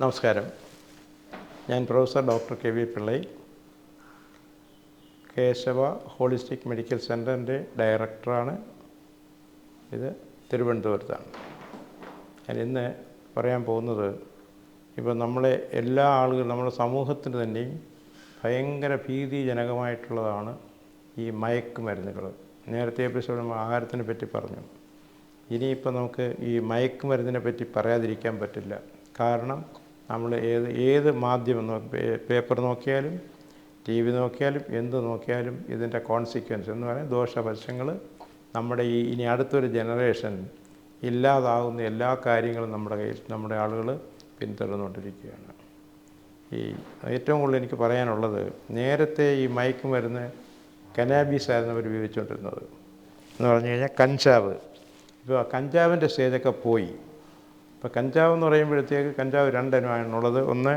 നമസ്കാരം. ഞാൻ professor doctor K V Pillai Keshava holistic medical സെന്ററിന്റെ ഡയറക്ടറാണ്. ഇത് തിരുവനന്തപുരത്താണ്. ഞാൻ ഇന്ന് പറയാൻ പോകുന്നത് ഇപ്പോൾ നമ്മളെ എല്ലാ ആളുകളും നമ്മുടെ സമൂഹത്തിന് തന്നെയും ഭയങ്കര ഭീതിജനകമായിട്ടുള്ളതാണ് ഈ മയക്കുമരുന്നുകൾ. നേരത്തെ എപ്പിസോഡ് നമ്മൾ ആഹാരത്തിനെ പറ്റി പറഞ്ഞു. ഇനിയിപ്പോൾ നമുക്ക് ഈ മയക്കുമരുന്നിനെ പറ്റി പറയാതിരിക്കാൻ പറ്റില്ല. കാരണം നമ്മൾ ഏത് ഏത് മാധ്യമം പേപ്പർ നോക്കിയാലും ടി വി നോക്കിയാലും എന്ത് നോക്കിയാലും ഇതിന്റെ കോൺസിക്വൻസ് എന്ന് പറയുന്നത് ദോഷവശങ്ങൾ നമ്മുടെ ഈ ഇനി അടുത്തൊരു ജനറേഷൻ ഇല്ലാതാകുന്ന എല്ലാ കാര്യങ്ങളും നമ്മുടെ കയ്യിൽ നമ്മുടെ ആളുകൾ പിന്തുടർന്നുകൊണ്ടിരിക്കുകയാണ്. ഈ ഏറ്റവും കൂടുതൽ എനിക്ക് പറയാനുള്ളത് നേരത്തെ ഈ മയക്കുമരുന്ന് കനാബീസ് ആയിരുന്നു അവർ ഉപയോഗിച്ചുകൊണ്ടിരുന്നത്. എന്ന് പറഞ്ഞു കഴിഞ്ഞാൽ കഞ്ചാവ്. ഇപ്പോൾ കഞ്ചാവിന്റെ സ്റ്റേജൊക്കെ പോയി. ഇപ്പോൾ കഞ്ചാവ് എന്ന് പറയുമ്പോഴത്തേക്ക് കഞ്ചാവ് രണ്ടെണ്ണമാണുള്ളത് ഒന്ന്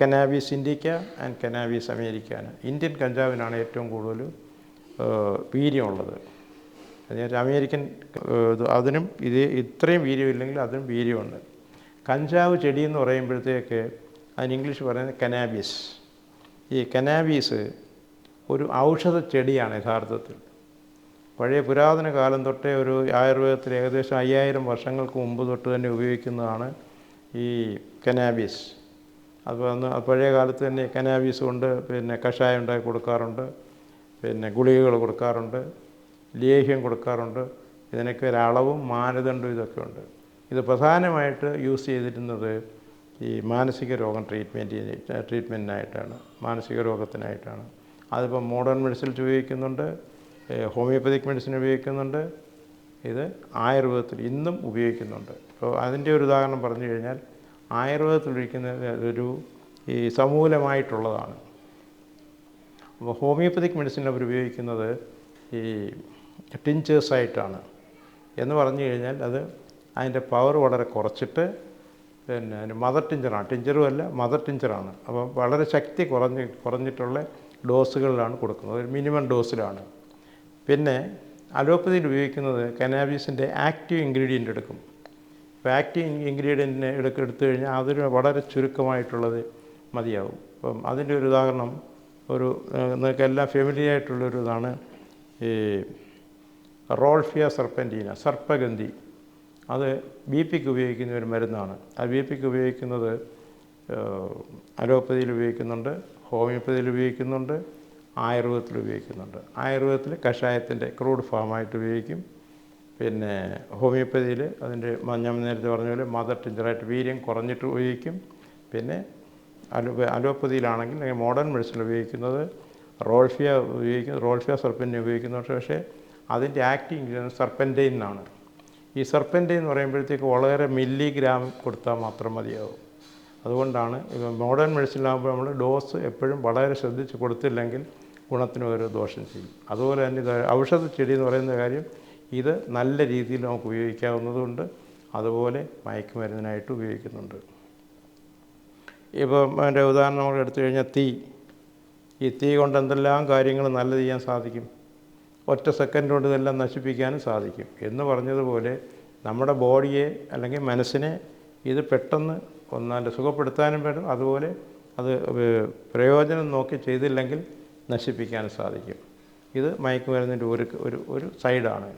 cannabis indica and cannabis americana. Indian കഞ്ചാവിനാണ് ഏറ്റവും കൂടുതൽ വീര്യമുള്ളത്. അതിനകത്ത് അമേരിക്കൻ അതിനും ഇത് ഇത്രയും വീര്യമില്ലെങ്കിൽ അതിനും വീര്യമുണ്ട്. കഞ്ചാവ് ചെടി എന്ന് പറയുമ്പോഴത്തേക്ക് അതിന് ഇംഗ്ലീഷ് പറയുന്നത് കനാബീസ് ഈ കനാബീസ് ഒരു ഔഷധ ചെടിയാണ് യഥാർത്ഥത്തിൽ. പഴയ പുരാതന കാലം തൊട്ടേ ഒരു ആയുർവേദത്തിൽ ഏകദേശം അയ്യായിരം വർഷങ്ങൾക്ക് മുമ്പ് തൊട്ട് തന്നെ ഉപയോഗിക്കുന്നതാണ് ഈ കനാബീസ് അപ്പോൾ അന്ന് പഴയ കാലത്ത് തന്നെ കനാബീസ് കൊണ്ട് പിന്നെ കഷായം ഉണ്ടാക്കി കൊടുക്കാറുണ്ട് പിന്നെ ഗുളികകൾ കൊടുക്കാറുണ്ട് ലേഹ്യം കൊടുക്കാറുണ്ട് ഇതിനൊക്കെ ഒരു അളവും മാനദണ്ഡവും ഇതൊക്കെ ഉണ്ട്. ഇത് പ്രധാനമായിട്ട് യൂസ് ചെയ്തിരുന്നത് ഈ മാനസിക രോഗം ട്രീറ്റ്മെന്റ് ട്രീറ്റ്മെന്റിനായിട്ടാണ് മാനസിക രോഗത്തിനായിട്ടാണ്. അതിപ്പോൾ മോഡേൺ മെഡിസിൻ ഉപയോഗിക്കുന്നുണ്ട് ഹോമിയോപ്പതിക് മെഡിസിൻ ഉപയോഗിക്കുന്നുണ്ട്. ഇത് ആയുർവേദത്തിൽ ഇന്നും ഉപയോഗിക്കുന്നുണ്ട്. അപ്പോൾ അതിന്റെ ഒരു ഉദാഹരണം പറഞ്ഞു കഴിഞ്ഞാൽ ആയുർവേദത്തിൽ ഉപയോഗിക്കുന്ന ഒരു ഈ സമൂലമായിട്ടുള്ളതാണ്. അപ്പോൾ ഹോമിയോപ്പതിക് മെഡിസിൻ അവർ ഉപയോഗിക്കുന്നത് ഈ ടിഞ്ചേഴ്സായിട്ടാണ് എന്ന് പറഞ്ഞു കഴിഞ്ഞാൽ അത് അതിന്റെ പവർ വളരെ കുറച്ചിട്ട് പിന്നെ മദർ ടിഞ്ചറാണ് ടിഞ്ചറും അല്ല മദർ ടിഞ്ചറാണ് അപ്പോൾ വളരെ ശക്തി കുറഞ്ഞ് കുറഞ്ഞിട്ടുള്ള ഡോസുകളിലാണ് കൊടുക്കുന്നത്. ഒരു മിനിമം ഡോസിലാണ്. പിന്നെ അലോപ്പതിയിൽ ഉപയോഗിക്കുന്നത് കനാബീസിന്റെ ആക്റ്റീവ് ഇൻഗ്രീഡിയന്റ് എടുക്കും. അപ്പോൾ ആക്റ്റീവ് ഇൻഗ്രീഡിയന്റിനെ എടുക്ക എടുത്തു കഴിഞ്ഞാൽ അതിന് വളരെ ചുരുക്കമായിട്ടുള്ളത് മതിയാവും. അപ്പം അതിന്റെ ഒരു ഉദാഹരണം ഒരു നിങ്ങൾക്ക് എല്ലാം ഫെമിലി ആയിട്ടുള്ളൊരു ഇതാണ് ഈ റോൾഫിയ സർപ്പന്റീന സർപ്പഗന്ധി. അത് ബി പിക്ക് ഉപയോഗിക്കുന്ന ഒരു മരുന്നാണ്. ആ ബി പിക്ക് ഉപയോഗിക്കുന്നത് അലോപ്പതിയിൽ ഉപയോഗിക്കുന്നുണ്ട് ഹോമിയോപ്പതിയിൽ ഉപയോഗിക്കുന്നുണ്ട് ആയുർവേദത്തിൽ ഉപയോഗിക്കുന്നുണ്ട്. ആയുർവേദത്തിൽ കഷായത്തിന്റെ ക്രൂഡ് ഫോമായിട്ട് ഉപയോഗിക്കും. പിന്നെ ഹോമിയോപ്പതിയിൽ അതിന്റെ ഞാൻ നേരത്തെ പറഞ്ഞ പോലെ മദർ ടിഞ്ചറായിട്ട് വീര്യം കുറഞ്ഞിട്ട് ഉപയോഗിക്കും. പിന്നെ അലോ അലോപ്പതിയിലാണെങ്കിൽ മോഡേൺ മെഡിസിൻ ഉപയോഗിക്കുന്നത് റോൾഫിയ ഉപയോഗിക്കുന്നത് റോൾഫിയ സർപ്പന്റിനെ ഉപയോഗിക്കുന്നുണ്ട് പക്ഷേ അതിന്റെ ആക്ടിങ് സർപ്പന്റെ സർപ്പന്റൈൻ എന്നാണ് ഈ സർപ്പന്റൈൻ എന്ന് പറയുമ്പോഴത്തേക്ക് വളരെ മില്ലിഗ്രാം കൊടുത്താൽ മാത്രം മതിയാവും. അതുകൊണ്ടാണ് ഇപ്പം മോഡേൺ മെഡിസിനിലാകുമ്പോൾ നമ്മൾ ഡോസ് എപ്പോഴും വളരെ ശ്രദ്ധിച്ച് കൊടുത്തില്ലെങ്കിൽ ഗുണത്തിന് ഒരു ദോഷം ചെയ്യും. അതുപോലെ തന്നെ ഔഷധ ചെടി എന്ന് പറയുന്ന കാര്യം ഇത് നല്ല രീതിയിൽ നമുക്ക് ഉപയോഗിക്കാവുന്നതുകൊണ്ട് അതുപോലെ മയക്കുമരുന്നിനായിട്ട് ഉപയോഗിക്കുന്നുണ്ട്. ഇപ്പം അതിന്റെ ഉദാഹരണം നമ്മൾ എടുത്തു കഴിഞ്ഞാൽ തീ. ഈ തീ കൊണ്ട് എന്തെല്ലാം കാര്യങ്ങൾ നല്ലത് ചെയ്യാൻ സാധിക്കും? ഒറ്റ സെക്കൻഡ് കൊണ്ട് ഇതെല്ലാം നശിപ്പിക്കാനും സാധിക്കും. എന്ന് പറഞ്ഞതുപോലെ നമ്മുടെ ബോഡിയെ അല്ലെങ്കിൽ മനസ്സിനെ ഇത് പെട്ടെന്ന് ഒന്നാന്റെ സുഖപ്പെടുത്താനും വേണം അതുപോലെ അത് പ്രയോജനം നോക്കി ചെയ്തില്ലെങ്കിൽ നശിപ്പിക്കാനും സാധിക്കും. ഇത് മയക്കുമരുന്നിന്റെ ഒരു ഒരു ഒരു സൈഡാണ്.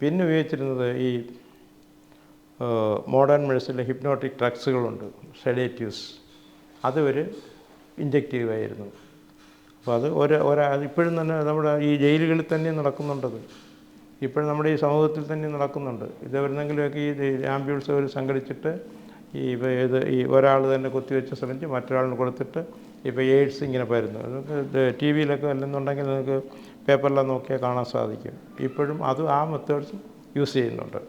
പിന്നെ ഉപയോഗിച്ചിരുന്നത് ഈ മോഡേൺ മെഡിസിനിലെ ഹിപ്നോട്ടിക് ഡ്രഗ്സുകളുണ്ട് സെഡേറ്റീവ്സ്. അത് ഒരു ഇഞ്ചക്റ്റീവായിരുന്നു അപ്പോൾ അത് ഒരു ഒരാ ഇപ്പോഴും തന്നെ നമ്മുടെ ഈ ജയിലുകളിൽ തന്നെ നടക്കുന്നുണ്ടത് ഇപ്പോഴും നമ്മുടെ ഈ സമൂഹത്തിൽ തന്നെ നടക്കുന്നുണ്ട്. ഇത് വരുന്നെങ്കിലുമൊക്കെ ഈ ആംബുലൻസ് അവർ സംഘടിച്ചിട്ട് ഈ ഇപ്പോൾ ഏത് ഈ ഒരാൾ തന്നെ കുത്തിവെച്ച സിറിഞ്ച് മറ്റൊരാളിന് കൊടുത്തിട്ട് ഇപ്പോൾ എയ്ഡ്സ് ഇങ്ങനെ പരുന്നു. നിങ്ങൾക്ക് ടി വിയിലൊക്കെ അല്ലെന്നുണ്ടെങ്കിൽ നിങ്ങൾക്ക് പേപ്പറിലെല്ലാം നോക്കിയാൽ കാണാൻ സാധിക്കും. ഇപ്പോഴും അത് ആ മെത്തേഡ്സ് യൂസ് ചെയ്യുന്നുണ്ട്.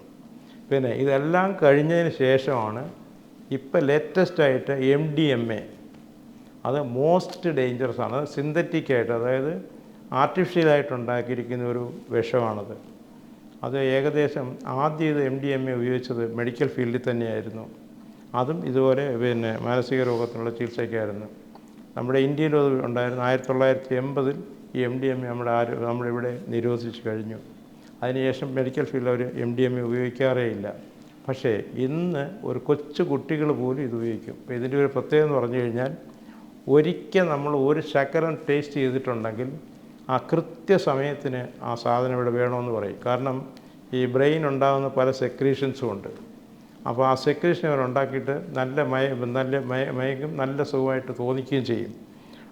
പിന്നെ ഇതെല്ലാം കഴിഞ്ഞതിന് ശേഷമാണ് ഇപ്പോൾ ലേറ്റസ്റ്റായിട്ട് എം ഡി എം എ. അത് മോസ്റ്റ് ഡേഞ്ചറസ് ആണ്. സിന്തറ്റിക് ആയിട്ട് അതായത് ആർട്ടിഫിഷ്യലായിട്ട് ഉണ്ടാക്കിയിരിക്കുന്ന ഒരു വിഷമാണത്. അത് ഏകദേശം ആദ്യം ഇത് എം ഡി എം എ ഉപയോഗിച്ചത് മെഡിക്കൽ ഫീൽഡിൽ തന്നെയായിരുന്നു. അതും ഇതുപോലെ പിന്നെ മാനസിക രോഗത്തിനുള്ള ചികിത്സയ്ക്കായിരുന്നു. നമ്മുടെ ഇന്ത്യയിലും അത് ഉണ്ടായിരുന്നു. ആയിരത്തി തൊള്ളായിരത്തി എൺപതിൽ ഈ എം ഡി എം എ നമ്മുടെ ആരോ നമ്മളിവിടെ നിരോധിച്ച് കഴിഞ്ഞു. അതിനുശേഷം മെഡിക്കൽ ഫീൽഡിൽ അവർ എം ഡി എം എ ഉപയോഗിക്കാറേ ഇല്ല പക്ഷേ ഇന്ന് ഒരു കൊച്ചു കുട്ടികൾ പോലും ഇത് ഉപയോഗിക്കും. അപ്പോൾ ഇതിന്റെ ഒരു പ്രത്യേകത എന്ന് പറഞ്ഞു കഴിഞ്ഞാൽ ഒരിക്കൽ നമ്മൾ ഒരു ശകലം ടേസ്റ്റ് ചെയ്തിട്ടുണ്ടെങ്കിൽ ആ കൃത്യസമയത്തിന് ആ സാധനം ഇവിടെ വേണമെന്ന് പറയും. കാരണം ഈ ബ്രെയിൻ ഉണ്ടാകുന്ന പല സെക്രീഷൻസും ഉണ്ട്. അപ്പോൾ ആ സെക്രീഷൻ അവർ ഉണ്ടാക്കിയിട്ട് നല്ല മയ നല്ല മയ മയക്കും നല്ല സുഖമായിട്ട് തോന്നിക്കുകയും ചെയ്യും.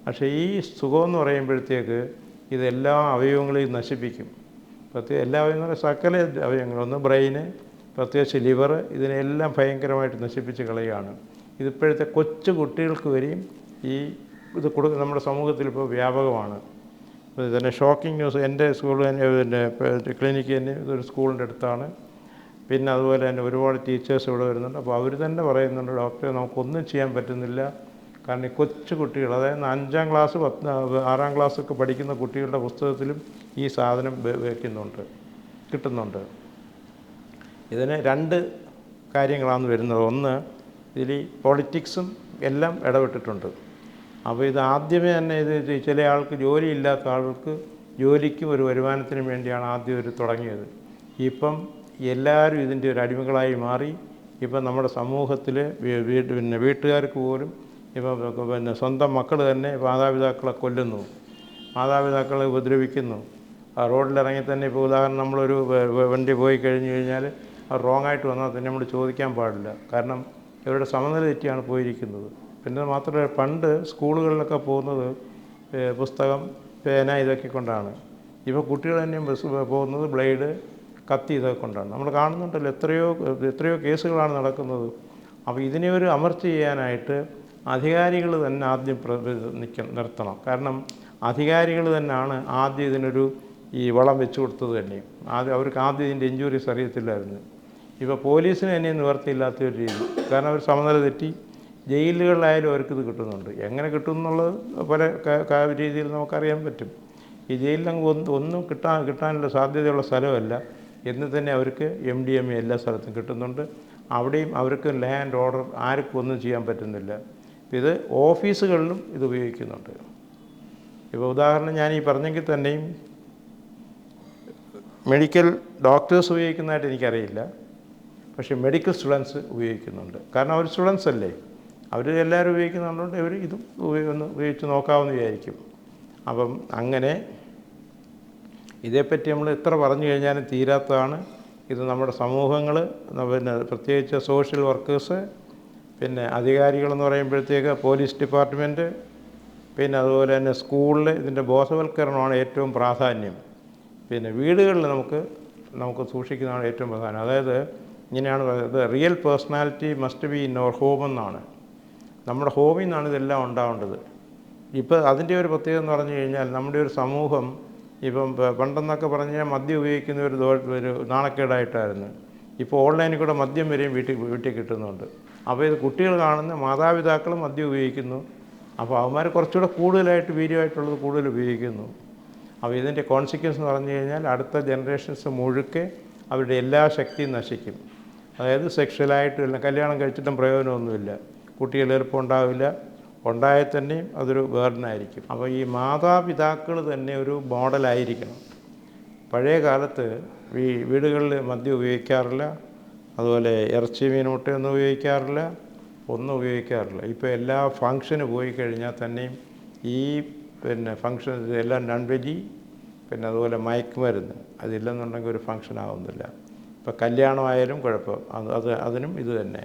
പക്ഷേ ഈ സുഖം എന്ന് പറയുമ്പോഴത്തേക്ക് ഇതെല്ലാ അവയവങ്ങളെയും നശിപ്പിക്കും. പ്രത്യേക എല്ലാ അവയവങ്ങളും സകല അവയവങ്ങളും ഒന്ന് ബ്രെയിന് പ്രത്യേകിച്ച് ലിവർ ഇതിനെല്ലാം ഭയങ്കരമായിട്ട് നശിപ്പിച്ച് കളയുകയാണ്. ഇതിപ്പോഴത്തെ കൊച്ചു കുട്ടികൾക്ക് വരെയും ഈ ഇത് കൊടു നമ്മുടെ സമൂഹത്തിൽ ഇപ്പോൾ വ്യാപകമാണ്. തന്നെ ഷോക്കിംഗ് ന്യൂസ് എന്റെ സ്കൂൾ തന്നെ പിന്നെ ക്ലിനിക്ക് തന്നെ ഇതൊരു സ്കൂളിന്റെ അടുത്താണ്. പിന്നെ അതുപോലെ തന്നെ ഒരുപാട് ടീച്ചേഴ്സ് ഇവിടെ വരുന്നുണ്ട്. അപ്പോൾ അവർ തന്നെ പറയുന്നുണ്ട് ഡോക്ടറെ നമുക്കൊന്നും ചെയ്യാൻ പറ്റുന്നില്ല. കാരണം ഈ കൊച്ചു കുട്ടികൾ അതായത് അഞ്ചാം ക്ലാസ് പത്ത് ആറാം ക്ലാസ്സൊക്കെ പഠിക്കുന്ന കുട്ടികളുടെ പുസ്തകത്തിലും ഈ സാധനം വയ്ക്കുന്നുണ്ട് കിട്ടുന്നുണ്ട്. ഇതിന് രണ്ട് കാര്യങ്ങളാണ് വരുന്നത്. ഒന്ന് ഇതിൽ പൊളിറ്റിക്സും എല്ലാം ഇടപെട്ടിട്ടുണ്ട്. അപ്പോൾ ഇത് ആദ്യമേ തന്നെ ഇത് ചില ആൾക്ക് ജോലി ഇല്ലാത്ത ആൾക്ക് ജോലിക്കും ഒരു വരുമാനത്തിനും വേണ്ടിയാണ് ആദ്യം ഒരു തുടങ്ങിയത്. ഇപ്പം എല്ലാവരും ഇതിന്റെ ഒരു അടിമകളായി മാറി. ഇപ്പം നമ്മുടെ സമൂഹത്തിൽ വീട്ട് പിന്നെ വീട്ടുകാർക്ക് പോലും ഇപ്പം പിന്നെ സ്വന്തം മക്കൾ തന്നെ മാതാപിതാക്കളെ കൊല്ലുന്നു. മാതാപിതാക്കളെ ഉപദ്രവിക്കുന്നു. ആ റോഡിലിറങ്ങി തന്നെ ഇപ്പോൾ ഉദാഹരണം നമ്മളൊരു വണ്ടി പോയി കഴിഞ്ഞു കഴിഞ്ഞാൽ റോങ് ആയിട്ട് വന്നാൽ തന്നെ നമ്മൾ ചോദിക്കാൻ പാടില്ല. കാരണം ഇവരുടെ സമനില തെറ്റിയാണ് പോയിരിക്കുന്നത്. പിന്നെ മാത്രമല്ല പണ്ട് സ്കൂളുകളിലൊക്കെ പോകുന്നത് പുസ്തകം പേന ഇതൊക്കെ കൊണ്ടാണ്. ഇപ്പോൾ കുട്ടികൾ തന്നെ ബസ് പോകുന്നത് ബ്ലേഡ് കത്തി ഇതൊക്കെ കൊണ്ടാണ് നമ്മൾ കാണുന്നുണ്ടല്ലോ എത്രയോ എത്രയോ കേസുകളാണ് നടക്കുന്നത്. അപ്പോൾ ഇതിനെ ഒരു അമർച്ച ചെയ്യാനായിട്ട് അധികാരികൾ തന്നെ ആദ്യം നിൽക്കണം നിർത്തണം. കാരണം അധികാരികൾ തന്നെയാണ് ആദ്യം ഇതിനൊരു ഈ വളം വെച്ച് കൊടുത്തത് തന്നെ. ആദ്യം അവർക്ക് ആദ്യം ഇതിന്റെ ഇഞ്ചുറീസ് അറിയത്തില്ലായിരുന്നു. ഇപ്പോൾ പോലീസിന് തന്നെ നിവർത്തിയില്ലാത്ത ഒരു രീതി. കാരണം അവർ സമനില തെറ്റി. ജയിലുകളിലായാലും അവർക്കിത് കിട്ടുന്നുണ്ട്. എങ്ങനെ കിട്ടും എന്നുള്ളത് പല രീതിയിൽ നമുക്കറിയാൻ പറ്റും. ഈ ജയിലിൽ അങ്ങ് ഒന്നും കിട്ടാൻ കിട്ടാനുള്ള സാധ്യതയുള്ള സ്ഥലമല്ല. എന്ന് തന്നെ അവർക്ക് എം ഡി എം എ എല്ലാ സ്ഥലത്തും കിട്ടുന്നുണ്ട്. അവിടെയും അവർക്ക് ലാൻഡ് ഓർഡർ ആർക്കും ഒന്നും ചെയ്യാൻ പറ്റുന്നില്ല. ഇത് ഓഫീസുകളിലും ഇത് ഉപയോഗിക്കുന്നുണ്ട്. ഇപ്പോൾ ഉദാഹരണം ഞാൻ ഈ പറഞ്ഞെങ്കിൽ തന്നെയും മെഡിക്കൽ ഡോക്ടേഴ്സ് ഉപയോഗിക്കുന്നതായിട്ട് എനിക്കറിയില്ല. പക്ഷേ മെഡിക്കൽ സ്റ്റുഡൻസ് ഉപയോഗിക്കുന്നുണ്ട്. കാരണം അവർ സ്റ്റുഡൻസ് അല്ലേ? അവർ എല്ലാവരും ഉപയോഗിക്കുന്നുണ്ടോ. ഇവർ ഇതും ഉപയോഗിച്ച് നോക്കാമെന്ന് വിചാരിക്കും. അപ്പം അങ്ങനെ ഇതേപ്പറ്റി നമ്മൾ എത്ര പറഞ്ഞു കഴിഞ്ഞാലും തീരാത്തതാണ്. ഇത് നമ്മുടെ സമൂഹങ്ങൾ പിന്നെ പ്രത്യേകിച്ച് സോഷ്യൽ വർക്കേഴ്സ് പിന്നെ അധികാരികളെന്ന് പറയുമ്പോഴത്തേക്ക് പോലീസ് ഡിപ്പാർട്ട്മെന്റ് പിന്നെ അതുപോലെ തന്നെ സ്കൂളിൽ ഇതിന്റെ ബോധവൽക്കരണമാണ് ഏറ്റവും പ്രാധാന്യം. പിന്നെ വീടുകളിൽ നമുക്ക് നമുക്ക് സൂക്ഷിക്കുന്നതാണ് ഏറ്റവും പ്രധാനം. അതായത് ഇങ്ങനെയാണ് പറയുന്നത് real personality must be in our home എന്നാണ്. നമ്മുടെ ഹോമിൽ നിന്നാണ് ഇതെല്ലാം ഉണ്ടാവേണ്ടത്. ഇപ്പോൾ അതിന്റെ ഒരു പ്രത്യേകത എന്ന് പറഞ്ഞു കഴിഞ്ഞാൽ നമ്മുടെ ഒരു സമൂഹം ഇപ്പം പണ്ടെന്നൊക്കെ പറഞ്ഞു പറഞ്ഞാൽ മദ്യം ഉപയോഗിക്കുന്ന ഒരു ഒരു നാണക്കേടായിട്ടായിരുന്നു. ഇപ്പോൾ ഓൺലൈനിൽ കൂടെ മദ്യം വരെയും വീട്ടിൽ വീട്ടിൽ കിട്ടുന്നുണ്ട്. അപ്പോൾ ഇത് കുട്ടികൾ കാണുന്ന മാതാപിതാക്കളും മദ്യം ഉപയോഗിക്കുന്നു. അപ്പോൾ അവന്മാർ കുറച്ചുകൂടെ കൂടുതലായിട്ട് വീര്യമായിട്ടുള്ളത് കൂടുതൽ ഉപയോഗിക്കുന്നു. അപ്പോൾ ഇതിന്റെ കോൺസിക്വൻസ് എന്ന് പറഞ്ഞു കഴിഞ്ഞാൽ അടുത്ത ജനറേഷൻസ് മുഴുക്കെ അവരുടെ എല്ലാ ശക്തിയും നശിക്കും. അതായത് സെക്ഷലായിട്ടും കല്യാണം കഴിച്ചിട്ടും പ്രയോജനമൊന്നുമില്ല. കുട്ടികൾ എളുപ്പം ഉണ്ടാവില്ല. ഉണ്ടായാൽ തന്നെയും അതൊരു ബേർഡനായിരിക്കും അപ്പോൾ ഈ മാതാപിതാക്കൾ തന്നെ ഒരു മോഡലായിരിക്കണം. പഴയ കാലത്ത് ഈ വീടുകളിൽ മദ്യം ഉപയോഗിക്കാറില്ല അതുപോലെ ഇറച്ചി മീൻ മുട്ടയൊന്നും ഉപയോഗിക്കാറില്ല ഒന്നും ഉപയോഗിക്കാറില്ല. ഇപ്പോൾ എല്ലാ ഫങ്ഷന് പോയി കഴിഞ്ഞാൽ തന്നെയും ഈ പിന്നെ ഫങ്ഷൻ എല്ലാം നോൺ വെജി പിന്നെ അതുപോലെ മയക്കുമരുന്ന് അതില്ലെന്നുണ്ടെങ്കിൽ ഒരു ഫങ്ഷൻ ആവുന്നില്ല. ഇപ്പോൾ കല്യാണമായാലും കുഴപ്പം അത് അത് അതിനും ഇത് തന്നെ.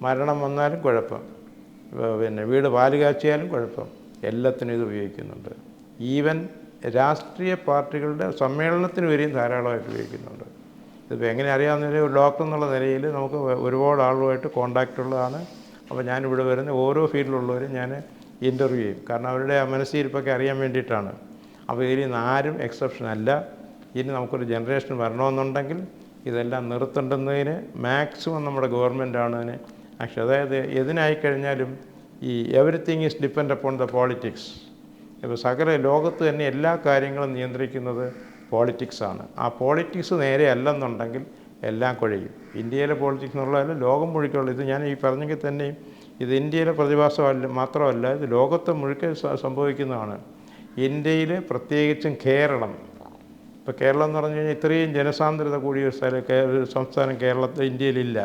മരണം വന്നാലും കുഴപ്പം. പിന്നെ വീട് പാൽ കാച്ചിയാലും കുഴപ്പം. എല്ലാത്തിനും ഇത് ഉപയോഗിക്കുന്നുണ്ട്. ഈവൻ രാഷ്ട്രീയ പാർട്ടികളുടെ സമ്മേളനത്തിന് വരെയും ധാരാളമായിട്ട് ഉപയോഗിക്കുന്നുണ്ട്. ഇതിപ്പോൾ എങ്ങനെ അറിയാവുന്ന ഒരു ഡോക്ടർ എന്നുള്ള നിലയിൽ നമുക്ക് ഒരുപാട് ആളുമായിട്ട് കോണ്ടാക്റ്റ് ഉള്ളതാണ്. അപ്പോൾ ഞാനിവിടെ വരുന്ന ഓരോ ഫീൽഡിലുള്ളവരും ഞാൻ ഇന്റർവ്യൂ ചെയ്യും. കാരണം അവരുടെ മനസ്സിരിപ്പൊക്കെ അറിയാൻ വേണ്ടിയിട്ടാണ്. അപ്പോൾ ഇതിൽ നിന്ന് ആരും എക്സെപ്ഷൻ അല്ല. ഇനി നമുക്കൊരു ജനറേഷൻ വരണമെന്നുണ്ടെങ്കിൽ ഇതെല്ലാം നിർത്തേണ്ടുന്നതിന് മാക്സിമം നമ്മുടെ ഗവൺമെന്റാണ് അതിന് ആക്ഷൻ അതായത് എതിനായിക്കഴിഞ്ഞാലും ഈ everything is depend upon the politics ഇപ്പോൾ സകല ലോകത്ത് തന്നെ എല്ലാ കാര്യങ്ങളും നിയന്ത്രിക്കുന്നത് പോളിറ്റിക്സാണ് ആ പോളിറ്റിക്സ് നേരെ അല്ലെന്നുണ്ടെങ്കിൽ എല്ലാം കുഴയും. ഇന്ത്യയിലെ പോളിറ്റിക്സ് എന്നുള്ളതല്ല ലോകം മുഴുക്കുള്ള ഇത് ഞാൻ ഈ പറഞ്ഞെങ്കിൽ തന്നെയും ഇത് ഇന്ത്യയിലെ പ്രതിഭാസമല്ല മാത്രമല്ല ഇത് ലോകത്തെ മുഴുക്കെ സംഭവിക്കുന്നതാണ്. ഇന്ത്യയിൽ പ്രത്യേകിച്ചും കേരളം. ഇപ്പോൾ കേരളം എന്ന് പറഞ്ഞു കഴിഞ്ഞാൽ ഇത്രയും ജനസാന്ദ്രത കൂടിയ ഒരു സ്ഥലം ഒരു സംസ്ഥാനം കേരളത്തിൽ ഇന്ത്യയിലില്ല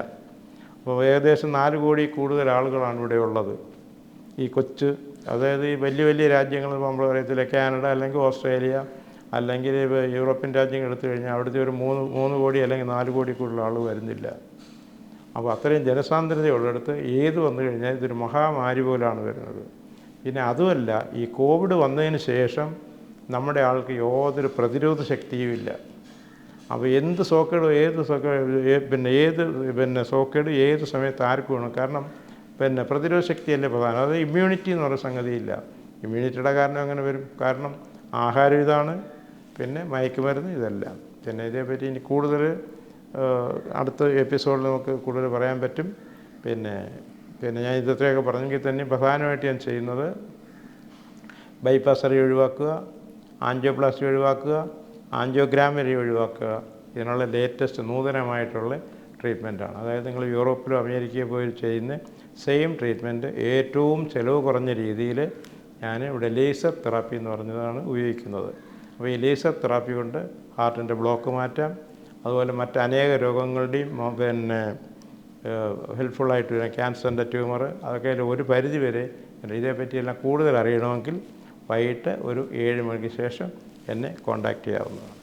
അപ്പോൾ ഏകദേശം നാല് കോടി കൂടുതൽ ആളുകളാണ് ഇവിടെ ഉള്ളത്. ഈ കൊച്ച് അതായത് ഈ വലിയ വലിയ രാജ്യങ്ങൾ നമ്മൾ പറയത്തില്ല കാനഡ അല്ലെങ്കിൽ ഓസ്ട്രേലിയ അല്ലെങ്കിൽ യൂറോപ്യൻ രാജ്യങ്ങൾ എടുത്തു കഴിഞ്ഞാൽ അവിടുത്തെ ഒരു മൂന്ന് മൂന്ന് കോടി അല്ലെങ്കിൽ നാല് കോടി കൂടുതൽ ആൾ വരുന്നില്ല. അപ്പോൾ അത്രയും ജനസാന്ദ്രതയുള്ളിടത്ത് ഏത് വന്നു കഴിഞ്ഞാൽ ഇതൊരു മഹാമാരി പോലാണ് വരുന്നത്. പിന്നെ അതുമല്ല ഈ കോവിഡ് വന്നതിന് ശേഷം നമ്മുടെ ആൾക്ക് യാതൊരു പ്രതിരോധ ശക്തിയും ഇല്ല. അപ്പോൾ എന്ത് സോക്കേടും ഏത് സോക്കേട് പിന്നെ ഏത് പിന്നെ സോക്കേട് ഏത് സമയത്ത് ആർക്കും വേണം? കാരണം പിന്നെ പ്രതിരോധ ശക്തിയല്ലേ പ്രധാനം? അത് ഇമ്മ്യൂണിറ്റി എന്ന് പറയുന്ന സംഗതിയില്ല ഇമ്മ്യൂണിറ്റിയുടെ കാരണം അങ്ങനെ വരും. കാരണം ആഹാരം ഇതാണ് പിന്നെ മയക്കുമരുന്ന് ഇതെല്ലാം. പിന്നെ ഇതേപ്പറ്റി ഇനി കൂടുതൽ അടുത്ത എപ്പിസോഡിൽ നമുക്ക് കൂടുതൽ പറയാൻ പറ്റും. പിന്നെ പിന്നെ ഞാൻ ഇതൊക്കെ പറഞ്ഞെങ്കിൽ തന്നെ പ്രധാനമായിട്ട് ഞാൻ ചെയ്യുന്നത് ബൈപ്പാസ് സർജറി ഒഴിവാക്കുക ആൻജിയോപ്ലാസ്റ്റി ഒഴിവാക്കുക ആൻജിയോഗ്രാമരി ഒഴിവാക്കുക. ഇതിനുള്ള ലേറ്റസ്റ്റ് നൂതനമായിട്ടുള്ള ട്രീറ്റ്മെന്റാണ് അതായത് നിങ്ങൾ യൂറോപ്പിലും അമേരിക്കയിൽ പോയി ചെയ്യുന്ന സെയിം ട്രീറ്റ്മെന്റ് ഏറ്റവും ചിലവ് കുറഞ്ഞ രീതിയിൽ ഞാൻ ഇവിടെ ലേസർ തെറാപ്പി എന്ന് പറഞ്ഞതാണ് ഉപയോഗിക്കുന്നത്. അപ്പോൾ ഈ ലേസർ തെറാപ്പി കൊണ്ട് ഹാർട്ടിന്റെ ബ്ലോക്ക് മാറ്റാം. അതുപോലെ മറ്റ് അനേക രോഗങ്ങളുടെയും പിന്നെ ഹെൽപ്ഫുള്ളായിട്ട് വരാം. ക്യാൻസറിന്റെ ട്യൂമർ അതൊക്കെ ഒരു പരിധി വരെ ഇതേപ്പറ്റിയെല്ലാം കൂടുതൽ അറിയണമെങ്കിൽ വൈകിട്ട് ഒരു ഏഴ് മണിക്ക് ശേഷം എന്നെ കോൺടാക്റ്റ് ചെയ്യാവുന്നതാണ്.